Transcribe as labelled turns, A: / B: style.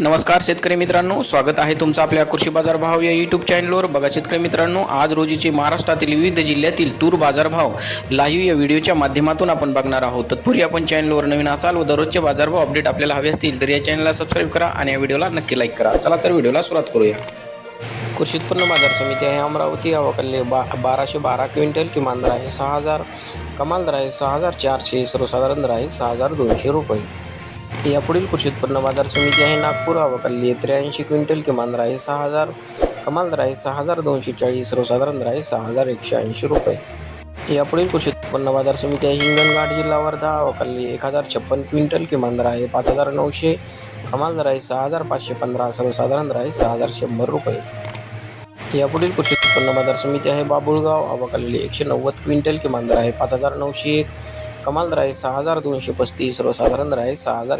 A: नमस्कार शेतकरी मित्रांनो स्वागत आहे तुमचं आपल्या कृषी बाजार भाव या यूट्यूब चॅनलवर बघा शेतकरी मित्रांनो आज रोजीचे महाराष्ट्रातील विविध जिल्ह्यातील तूर बाजारभाव लाईव्ह या व्हिडिओच्या माध्यमातून आपण बघणार आहोत. तत्पूर्वी आपण चॅनलवर नवीन असाल व दररोजचे बाजारभाव अपडेट आपल्याला हवे असतील तर या चॅनलला सबस्क्राईब करा आणि या व्हिडिओला नक्की लाईक करा. चला तर व्हिडिओला सुरुवात करूया. कृषी उत्पन्न बाजार समिती आहे अमरावती अवकल्ले बा बाराशे बारा क्विंटल किमान दर आहे सहा हजार कमाल दर आहे सहा हजार चारशे सर्वसाधारण दर आहे सहा हजार दोनशे रुपये. यापुढील कृषी उत्पन्न बाजार समिती आहे. नागपूर अवकल्ली त्र्याऐंशी क्विंटल किमान दर आहे सहा हजार कमाल दर आहे सहा हजार दोनशे चाळीस सर्वसाधारण दर आहे सहा हजार एकशे ऐंशी रुपये. यापुढील कृषी उत्पन्न बाजार समिती आहे. हिंगणघाट जिल्हा वर्धा अवकल्ली एक हजार छप्पन क्विंटल किमान दर आहे पाच हजार नऊशे कमाल दर आहे सहा हजार पाचशे पंधरा सर्वसाधारण दर आहे सहा हजार शंभर रुपये. यापुढील कृषी उत्पन्न बाजार समिती आहे. बाबुळगाव अवकल्ली एकशे नव्वद क्विंटल किमान दर आहे पाच हजार नऊशे एक कमाल दर आहे सहा हजार दोनशे पस्तीस सर्वसाधारण दर आहे सहा हजार